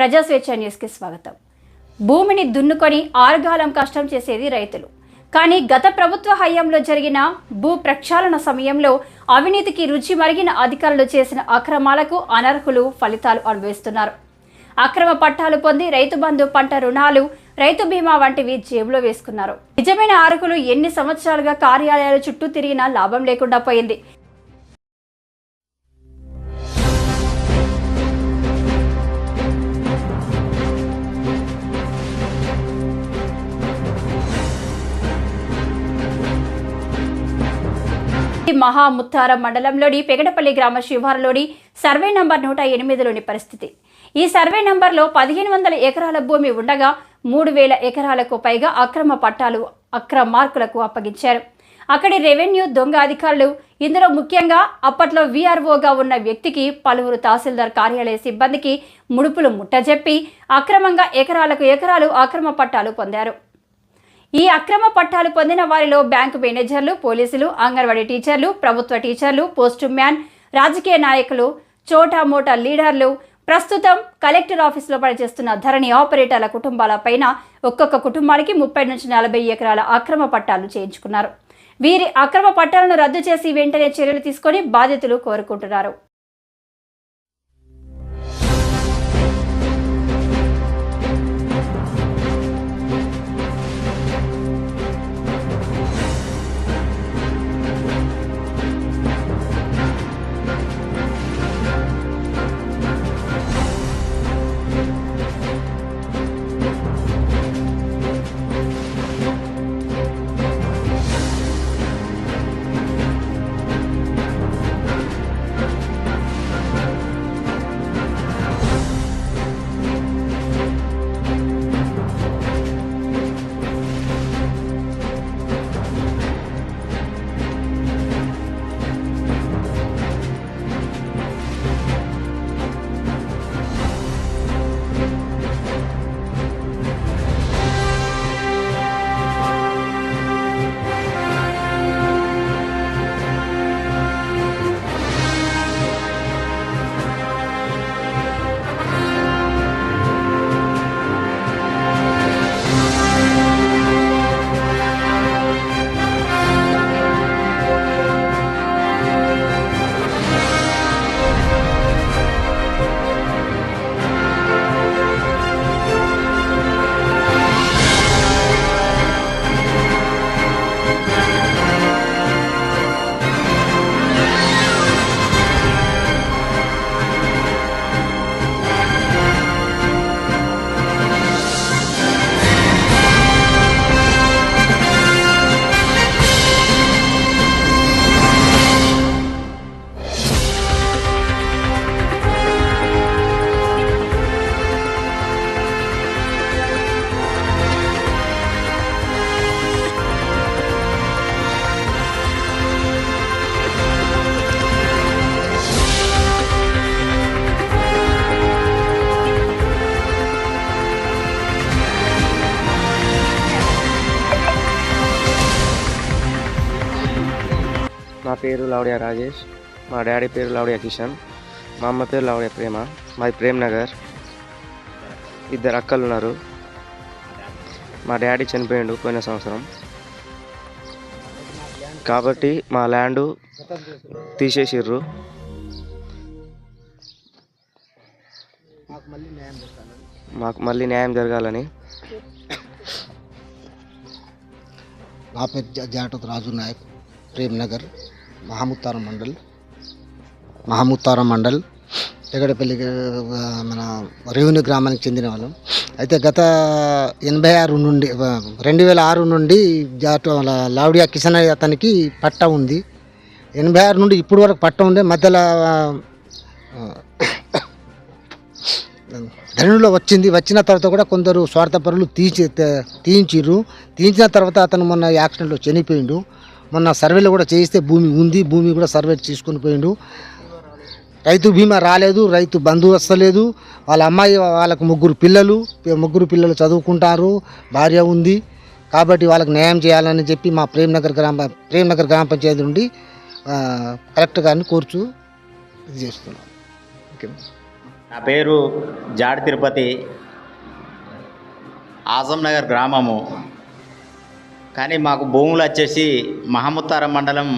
ప్రజాస్వేచ్ఛ న్యూస్కి స్వాగతం. భూమిని దున్నుకొని ఆరుగాలం కష్టం చేసేది రైతులు. కానీ గత ప్రభుత్వ హయాంలో జరిగిన భూ ప్రక్షాళన సమయంలో అవినీతికి రుచి మరిగిన అధికారులు చేసిన అక్రమాలకు అనర్హులు ఫలితాలు అనుభవిస్తున్నారు. అక్రమ పట్టాలు పొంది రైతు బంధు పంట రుణాలు రైతు బీమా వంటివి జేబులో వేసుకున్నారు. నిజమైన అర్హులు ఎన్ని సంవత్సరాలుగా కార్యాలయాల చుట్టూ తిరిగినా లాభం లేకుండా పోయింది. మహాముత్తారం మండలంలోని పెగడపల్లి గ్రామ శివారులోని సర్వే నంబర్ నూట ఎనిమిదిలోని పరిస్థితి. ఈ సర్వే నంబర్లో పదిహేను వందల ఎకరాల భూమి ఉండగా మూడు వేల ఎకరాలకు పైగా అక్రమ పట్టాలు అక్రమ మార్కులకు అప్పగించారు. అక్కడి రెవెన్యూ దొంగ అధికారులు ఇందులో ముఖ్యంగా అప్పట్లో వీఆర్ఓగా ఉన్న వ్యక్తికి పలువురు తహసీల్దార్ కార్యాలయ సిబ్బందికి ముడుపులు ముట్టజెప్పి అక్రమంగా ఎకరాలకు ఎకరాలు అక్రమ పట్టాలు పొందారు. ఈ అక్రమ పట్టాలు పొందిన వారిలో బ్యాంకు మేనేజర్లు పోలీసులు అంగన్వాడీ టీచర్లు ప్రభుత్వ టీచర్లు పోస్టు మ్యాన్ రాజకీయ నాయకులు చోటా మోటా లీడర్లు ప్రస్తుతం కలెక్టర్ ఆఫీసులో పనిచేస్తున్న ధరణి ఆపరేటర్ల కుటుంబాల పైన ఒక్కొక్క కుటుంబానికి ముప్పై నుంచి నలభై ఎకరాల అక్రమ పట్టాలు చేయించుకున్నారు. వీరి అక్రమ పట్టాలను రద్దు చేసి వెంటనే చర్యలు తీసుకొని బాధితులు కోరుకుంటున్నారు. పేరు లౌడియా రాజేష్. మా డాడీ పేరు లౌడియా కిషన్. మా అమ్మ పేరు లౌడియా ప్రేమ. మాది ప్రేమ్ నగర్. ఇద్దరు అక్కలు ఉన్నారు. మా డాడీ చనిపోయిండు పోయిన సంవత్సరం. కాబట్టి మా ల్యాండ్ తీసేసిర్రు. మాకు మళ్ళీ న్యాయం జరగాలని. నా పేరు జాటత్ రాజు నాయక్ ప్రేమ్ నగర్. మహముత్తారం మండల్. మహముత్తారం మండల్ ఎగడపల్లి మన రెవెన్యూ గ్రామానికి చెందిన వాళ్ళం. అయితే గత ఎనభై ఆరు నుండి రెండు వేల ఆరు నుండి జాట లావుడియా కిషన్ అతనికి పట్ట ఉంది. ఎనభై ఆరు నుండి ఇప్పుడు వరకు పట్ట ఉంది మధ్యలో ధనులో వచ్చింది. వచ్చిన తర్వాత కూడా కొందరు స్వార్థపరులు తీసి తే- తీయించిర్రు తీయించిన తర్వాత అతను మొన్న యాక్సిడెంట్లో చనిపోయిండు. మొన్న సర్వేలు కూడా చేయిస్తే భూమి ఉంది భూమి కూడా సర్వే తీసుకొని పోయిండు. రైతు బీమా రాలేదు రైతు బంధు వస్తలేదు వాళ్ళ అమ్మాయి వాళ్ళకు ముగ్గురు పిల్లలు ముగ్గురు పిల్లలు చదువుకుంటారు భార్య ఉంది. కాబట్టి వాళ్ళకి న్యాయం చేయాలని చెప్పి మా ప్రేమ్నగర్ గ్రామ ప్రేమ్నగర్ గ్రామ పంచాయతీ నుండి కలెక్టర్ గారిని కోర్చు ఇది చేస్తున్నాం. నా పేరు జాడి తిరుపతి. ఆజంనగర్ గ్రామము. కానీ మాకు భూములు వచ్చేసి మహముత్తారం మండలం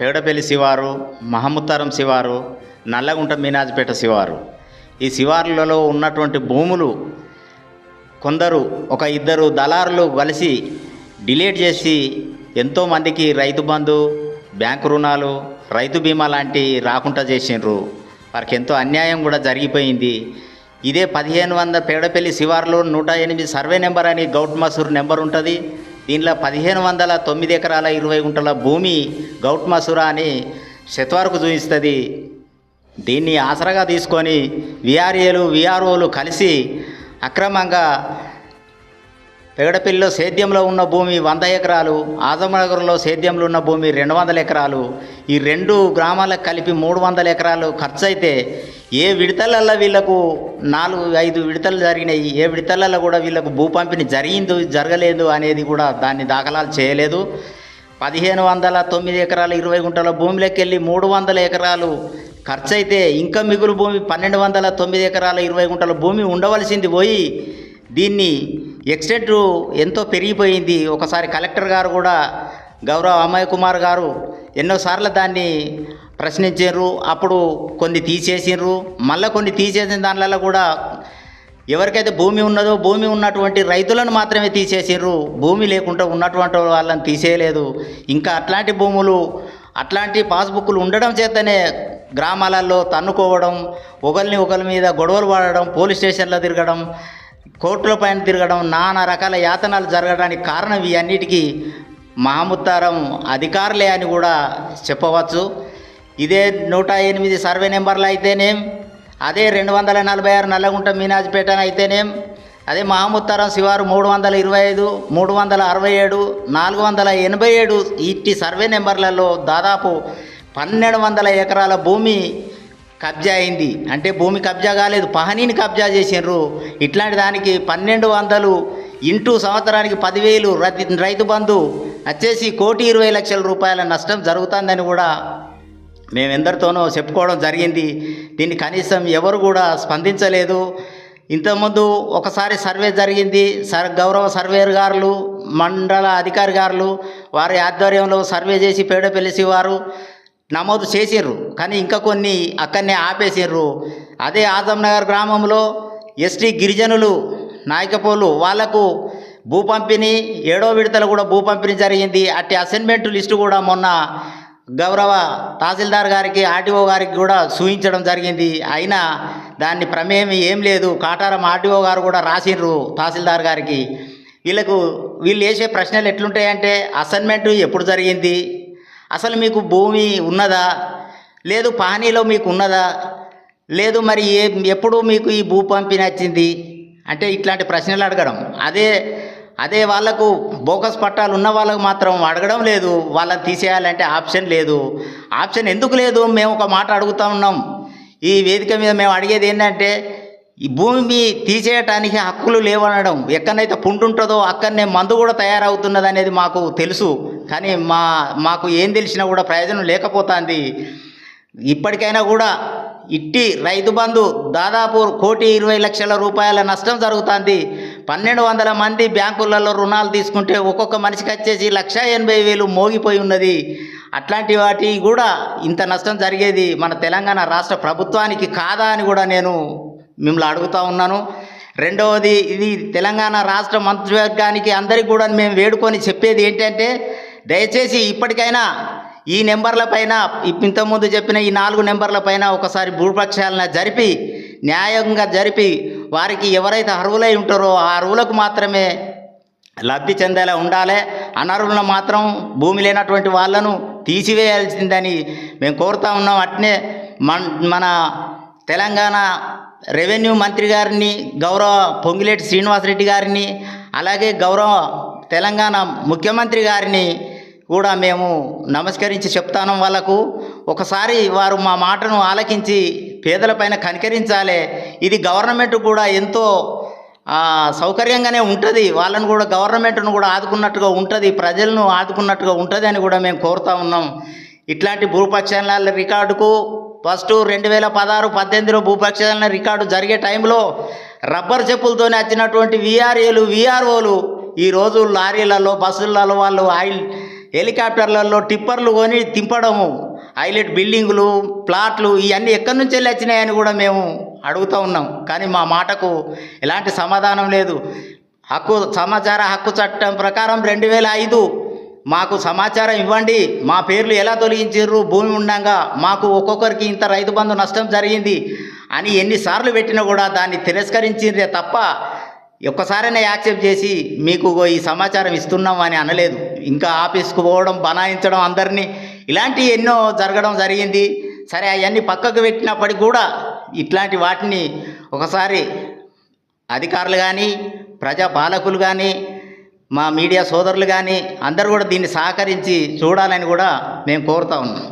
పేడపల్లి శివారు మహముత్తారం శివారు నల్లగుంట మీనాజ్పేట శివారు. ఈ శివార్లలో ఉన్నటువంటి భూములు కొందరు ఒక ఇద్దరు దళారులు కలిసి డిలీట్ చేసి ఎంతోమందికి రైతు బంధు బ్యాంకు రుణాలు రైతు బీమా లాంటి రాకుండా చేసిండ్రు. వారికి ఎంతో అన్యాయం కూడా జరిగిపోయింది. ఇదే పదిహేను వందల పేడపల్లి శివార్లో నూట ఎనిమిది సర్వే నెంబర్ అని గౌట్ మసూర్ నెంబర్ ఉంటుంది. దీనిలో పదిహేను వందల తొమ్మిది ఎకరాల ఇరవై గుంటల భూమి గౌట్ మసూరా అని శతవరకు చూపిస్తుంది. దీన్ని ఆసరాగా తీసుకొని విఆర్ఏలు విఆర్ఓలు కలిసి అక్రమంగా పెగడపల్లిలో సేద్యంలో ఉన్న భూమి వంద ఎకరాలు ఆజమనగర్లో సేద్యంలో ఉన్న భూమి రెండు వందల ఎకరాలు. ఈ రెండు గ్రామాలకు కలిపి మూడు వందల ఎకరాలు ఖర్చు అయితే ఏ విడతలల్లో వీళ్ళకు నాలుగు ఐదు విడతలు జరిగినాయి ఏ విడతలలో కూడా వీళ్ళకు భూ పంపిణీ జరిగింది జరగలేదు అనేది కూడా దాన్ని దాఖలాలు చేయలేదు. పదిహేను వందల తొమ్మిది ఎకరాలు ఇరవై గుంటల భూమిలోకి వెళ్ళి మూడు వందల ఎకరాలు ఖర్చు అయితే ఇంకా మిగులు భూమి పన్నెండు వందల తొమ్మిది ఎకరాల ఇరవై గుంటల భూమి ఉండవలసింది పోయి దీన్ని ఎక్స్టెంట్ ఎంతో పెరిగిపోయింది. ఒకసారి కలెక్టర్ గారు కూడా గౌరవ అమయ్ కుమార్ గారు ఎన్నోసార్లు దాన్ని ప్రశ్నించారు. అప్పుడు కొన్ని తీసేసిండ్రు. మళ్ళీ కొన్ని తీసేసిన దానిలలో కూడా ఎవరికైతే భూమి ఉన్నదో భూమి ఉన్నటువంటి రైతులను మాత్రమే తీసేసిండ్రు. భూమి లేకుండా ఉన్నటువంటి వాళ్ళని తీసేయలేదు. ఇంకా అట్లాంటి భూములు అట్లాంటి పాస్బుక్లు ఉండడం చేతనే గ్రామాలలో తన్నుకోవడం ఒకరిని ఒకరి మీద గొడవలు పడడం పోలీస్ స్టేషన్లో తిరగడం కోర్టుల పైన తిరగడం నానా రకాల యాతనాలు జరగడానికి కారణం ఇవన్నిటికీ మహముత్తారం అధికారులే అని కూడా చెప్పవచ్చు. ఇదే నూట ఎనిమిది సర్వే నెంబర్లు అయితేనేం అదే రెండు వందల నలభై ఆరు నల్లగుంట మీనాజ్పేట అయితేనేం అదే మహముత్తారం శివారు మూడు వందల ఇరవై ఐదు మూడు వందల అరవై ఏడు నాలుగు వందల ఎనభై ఏడు ఇట్టి సర్వే నెంబర్లలో దాదాపు పన్నెండు వందల ఎకరాల భూమి కబ్జా అయింది. అంటే భూమి కబ్జా కాలేదు. పహనీని కబ్జా చేసిండ్రు. ఇట్లాంటి దానికి పన్నెండు వందలు ఇంటూ సంవత్సరానికి పదివేలు రైతు బంధు వచ్చేసి కోటి ఇరవై లక్షల రూపాయల నష్టం జరుగుతుందని కూడా మేమెందరితోనో చెప్పుకోవడం జరిగింది. దీన్ని కనీసం ఎవరు కూడా స్పందించలేదు. ఇంతకుముందు ఒకసారి సర్వే జరిగింది. సర్ గౌరవ సర్వేర్ గారులు మండల అధికారి గారులు వారి ఆధ్వర్యంలో సర్వే చేసి పేడపల్లి వారు నమోదు చేసిర్రు. కానీ ఇంకా కొన్ని అక్కడనే ఆపేసిర్రు. అదే ఆజంనగర్ గ్రామంలో ఎస్టీ గిరిజనులు నాయకపోలు వాళ్ళకు భూ పంపిణీ ఏడో విడతలు కూడా భూ పంపిణీ జరిగింది. అట్టి అసైన్మెంట్ లిస్టు కూడా మొన్న గౌరవ తహసీల్దార్ గారికి ఆర్టీఓ గారికి కూడా చూపించడం జరిగింది. అయినా దాన్ని ప్రమేయం ఏం లేదు. కాటారం ఆర్టీఓ గారు కూడా రాసిండ్రు తహసీల్దార్ గారికి. వీళ్ళకు వీళ్ళు వేసే ప్రశ్నలు ఎట్లుంటాయంటే అసైన్మెంట్ ఎప్పుడు జరిగింది? అసలు మీకు భూమి ఉన్నదా? లేదు పానీలో మీకు ఉన్నదా? లేదు మరి ఏ ఎప్పుడు మీకు ఈ భూ పంపిణీ వచ్చింది? అంటే ఇట్లాంటి ప్రశ్నలు అడగడం. అదే అదే వాళ్ళకు బోకస్ పట్టాలు ఉన్న వాళ్ళకు మాత్రం అడగడం లేదు. వాళ్ళని తీసేయాలంటే ఆప్షన్ లేదు. ఆప్షన్ ఎందుకు లేదు? మేము ఒక మాట అడుగుతూ ఉన్నాం. ఈ వేదిక మీద మేము అడిగేది ఏంటంటే ఈ భూమి తీసేయటానికి హక్కులు లేవనడం. ఎక్కడైతే పుంటుంటుందో అక్కడనే మందు కూడా తయారవుతున్నది అనేది మాకు తెలుసు. కానీ మా మాకు ఏం తెలిసినా కూడా ప్రయోజనం లేకపోతుంది. ఇప్పటికైనా కూడా ఇట్టి రైతు బంధు దాదాపు కోటి ఇరవై లక్షల రూపాయల నష్టం జరుగుతుంది. పన్నెండు వందల మంది బ్యాంకులలో రుణాలు తీసుకుంటే ఒక్కొక్క మనిషికి వచ్చేసి లక్ష ఎనభై వేలు మోగిపోయి ఉన్నది. అట్లాంటి వాటి కూడా ఇంత నష్టం జరిగేది మన తెలంగాణ రాష్ట్ర ప్రభుత్వానికి కాదా అని కూడా నేను మిమ్మల్ని అడుగుతా ఉన్నాను. రెండవది ఇది తెలంగాణ రాష్ట్ర మంత్రివర్గానికి అందరికీ కూడా మేము వేడుకొని చెప్పేది ఏంటంటే దయచేసి ఇప్పటికైనా ఈ నెంబర్ల పైన ఇంతకుముందు చెప్పిన ఈ నాలుగు నెంబర్ల పైన ఒకసారి భూపక్షాలను జరిపి న్యాయంగా జరిపి వారికి ఎవరైతే అర్హులై ఉంటారో ఆ అర్హులకు మాత్రమే లబ్ధి చెందేలా ఉండాలి. అనర్హులను మాత్రం భూమి లేనటువంటి వాళ్ళను తీసివేయాల్సిందని మేము కోరుతా ఉన్నాం. అట్నే మన మన తెలంగాణ రెవెన్యూ మంత్రి గారిని గౌరవ పొంగిలేటి శ్రీనివాసరెడ్డి గారిని అలాగే గౌరవ తెలంగాణ ముఖ్యమంత్రి గారిని కూడా మేము నమస్కరించి చెప్తాను వాళ్ళకు. ఒకసారి వారు మా మాటను ఆలకించి పేదలపైన కనికరించాలి. ఇది గవర్నమెంట్ కూడా ఎంతో సౌకర్యంగానే ఉంటుంది. వాళ్ళను కూడా గవర్నమెంట్ను కూడా ఆదుకున్నట్టుగా ఉంటుంది. ప్రజలను ఆదుకున్నట్టుగా ఉంటుంది అని కూడా మేము కోరుతా ఉన్నాం. ఇట్లాంటి భూపక్షాల రికార్డుకు ఫస్ట్ రెండు వేల పదహారు పద్దెనిమిదిలో భూపక్షాలన రికార్డు జరిగే టైంలో రబ్బర్ చెప్పులతోనే వచ్చినటువంటి విఆర్ఏలు విఆర్ఓలు ఈరోజు లారీలలో బస్సులలో వాళ్ళు ఆయిల్ హెలికాప్టర్లలో టిప్పర్లు కొని తింపడము హైలైట్ బిల్డింగులు ప్లాట్లు ఇవన్నీ ఎక్కడి నుంచి వెళ్ళి వచ్చినాయని కూడా మేము అడుగుతూ ఉన్నాం. కానీ మా మాటకు ఎలాంటి సమాధానం లేదు. హక్కు సమాచార హక్కు చట్టం ప్రకారం రెండు వేల ఐదు మాకు సమాచారం ఇవ్వండి. మా పేర్లు ఎలా తొలగించారు భూమి ఉండగా మాకు ఒక్కొక్కరికి ఇంత రైతు బంధు నష్టం జరిగింది అని ఎన్నిసార్లు పెట్టినా కూడా దాన్ని తిరస్కరించిందే తప్ప ఒక్కసారైనా యాక్సెప్ట్ చేసి మీకు ఈ సమాచారం ఇస్తున్నాం అని అనలేదు. ఇంకా ఆఫీస్కు పోవడం బనాయించడం అందరినీ ఇలాంటివి ఎన్నో జరగడం జరిగింది. సరే అవన్నీ పక్కకు పెట్టినప్పటికి కూడా ఇట్లాంటి వాటిని ఒకసారి అధికారులు కానీ ప్రజా పాలకులు కానీ మా మీడియా సోదరులు కానీ అందరూ కూడా దీన్ని సహకరించి చూడాలని కూడా మేము కోరుతా ఉన్నాం.